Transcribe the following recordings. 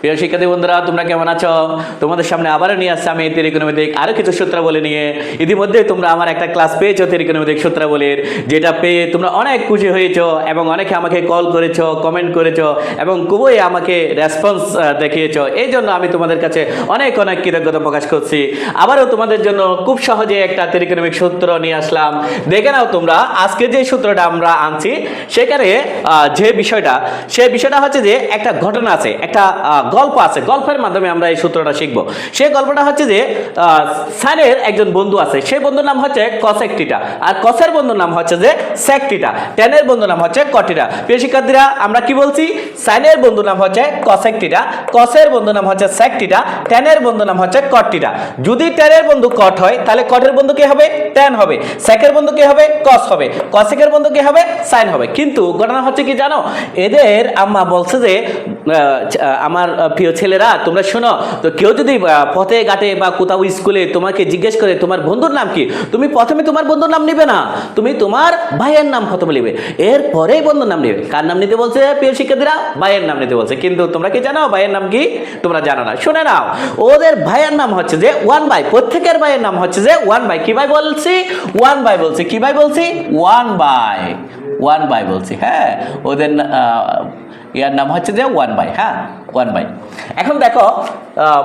প্রিয় শিক্ষার্থী বন্ধুরা, তোমরা কেমন আছো? তোমাদের সামনে আবারও নিয়ে আসছে আমি তেরিকোনমিতিক আরও কিছু সূত্রাবলী নিয়ে। ইতিমধ্যে তোমরা আমার একটা ক্লাস পেয়েছ তেরিকোনমিতিক সূত্রাবলীর, যেটা পেয়ে তোমরা অনেক খুশি হয়েছো এবং অনেকে আমাকে কল করেছ কমেন্ট করেছ এবং খুবই আমাকে রেসপন্স দেখিয়েছো। এই জন্য আমি তোমাদের কাছে অনেক অনেক কৃতজ্ঞতা প্রকাশ করছি। আবারও তোমাদের জন্য খুব সহজে একটা তেরিকোনমিক সূত্র নিয়ে আসলাম। দেখে নাও তোমরা, আজকে যে সূত্রটা আমরা আনছি, সেখানে যে বিষয়টা সেই বিষয়টা হচ্ছে যে একটা ঘটনা আছে, একটা গল্প আছে, গল্পের মাধ্যমে আমরা এই সূত্রটা শিখব। সেই গল্পটা হচ্ছে যে স্যারের একজন বন্ধু আছে, সেই বন্ধুর নাম হচ্ছে কসেকটিটা। আর কসের বন্ধুর নাম হচ্ছে যে সেকটিটা। টেনের বন্ধুর নাম হচ্ছে কটিটা। প্রিয় শিক্ষার্থীরা, আমরা কি বলছি? সাইনের বন্ধুর নাম হচ্ছে কসেকটিটা, কসের বন্ধুর নাম হচ্ছে সেকটিটা, টেনের বন্ধুর নাম হচ্ছে কটটিটা। যদি টেনের বন্ধু কট হয়, তাহলে কটের বন্ধু কি হবে? টেন হবে। সেকের বন্ধু কি হবে? কস হবে। কসেকের বন্ধু কি হবে? সাইন হবে। কিন্তু ঘটনা হচ্ছে কি জানো? এদের আম্মা বলছে যে আমার প্রিয় ছেলেরা, তোমরা শোনো, তো কেউ যদি পথে, ঘাটে বা কোথাও স্কুলে তোমাকে জিজ্ঞেস করে, তোমার বন্ধুর নাম কি? তুমি প্রথমে তোমার বন্ধুর নাম নিবে না, তুমি তোমার ভাইয়ের নাম প্রথমে নেবে। এরপরেই বন্ধুর নাম নেবে। কার নাম নিতে বলছে, প্রিয় শিক্ষার্থীরা? ভাইয়ের নাম নিতে বলছে। কিন্তু তোমরা কি জানো, ভাইয়ের নাম কি? তোমরা জানো না। শুনে নাও। ওদের ভাইয়ের নাম হচ্ছে যে ওয়ান বাই। প্রত্যেকের ভাইয়ের নাম হচ্ছে যে ওয়ান বাই। কি ভাই বলছি? ওয়ান বাই বলছি। কি ভাই বলছি? One by. ওয়ান বাই বলছি। হ্যাঁ ওদের ইয়ার নাম হচ্ছে যে ওয়ান বাই। হ্যাঁ। ওয়ান বাই এখন দেখো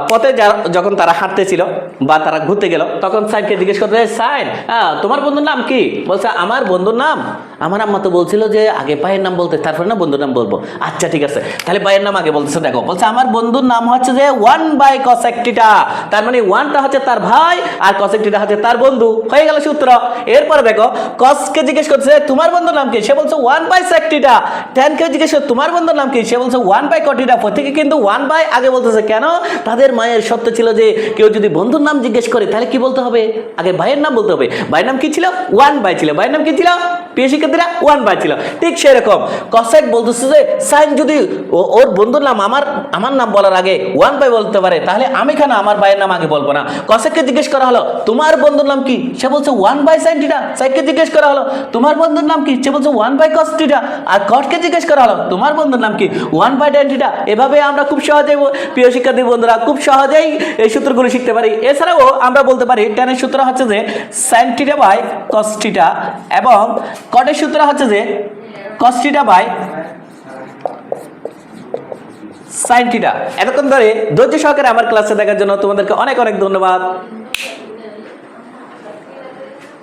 পথে যখন তারা হাঁটতেছিল বা তারা ঘুরতে গেল, তখন সাইনকে জিজ্ঞেস করতে সাইন হ্যাঁ তোমার বন্ধুর নাম কি? বলছে, আমার বন্ধুর নাম। আমার আম্মা তো বলছিল যে, আগে ভাইয়ের নাম বলতে, তারপরে না বন্ধুর নাম বলব। আচ্ছা ঠিক আছে। তাহলে ভাইয়ের নাম আগে বলতেছে, দেখো। বলছে, আমার বন্ধুর নাম হচ্ছে যে ওয়ান বাই কসেকটিটা তার মানে ওয়ানটা হচ্ছে তার ভাই আর কসেকটিটা হচ্ছে তার বন্ধু। হয়ে গেল সূত্র। এরপর দেখো কসকে জিজ্ঞেস করছে, তোমার বন্ধুর নাম কি? সে বলছে ওয়ান বাই সেকটিটা টেনকে জিজ্ঞেস করছে তোমার বন্ধুর নাম কি? সে বলছে ওয়ান বাই কটিটা প্রত্যেকে কিন্তু ওয়ান বাই আগে বলতেছে, কেন? তাদের মায়ের সত্য ছিল যে কেউ যদি বন্ধুর নাম জিজ্ঞেস করে, তাহলে কি বলতে হবে? আগে ভাইয়ের নাম বলতে হবে। ভাইয়ের নাম কি ছিল? ওয়ান বাই ছিল। ভাইয়ের নাম কি ছিল? প্রিয় শিক্ষার্থীরা ওয়ান বাই ছিল। ঠিক সেরকম। কসেক বলতেছে যে, সাইন যদি ওর বন্ধুর নাম আমার আমার নাম বলার আগে ওয়ান বাই বলতে পারে, তাহলে আমি কেন আমার ভাইয়ের নাম আগে বলব না? কসেককে জিজ্ঞেস করা হলো, তোমার বন্ধুর নাম কি? সে বলছে ওয়ান বাই সাইন টিটা সাইককে জিজ্ঞেস করা হলো, তোমার বন্ধুর নাম কি? সে বলছে ওয়ান বাই কস টিটা আর কটকে জিজ্ঞেস করা হলো, তোমার বন্ধুর নাম কি? ওয়ান বাই টেন টিটা এভাবে আমরা খুব সহজেই প্রিয় শিক্ষার্থী বন্ধুরা, খুব সহজেই এই সূত্রগুলো শিখতে পারি। এছাড়াও আমরা বলতে পারি টেনের সূত্র হচ্ছে যে সাইন টিটা বাই কস টিটা এবং কটের সূত্র হচ্ছে যে কস টিটা বাই সাইন টিটা এতক্ষণ ধরে ধৈর্য সহকারে আমার ক্লাসে দেখার জন্য তোমাদেরকে অনেক অনেক ধন্যবাদ।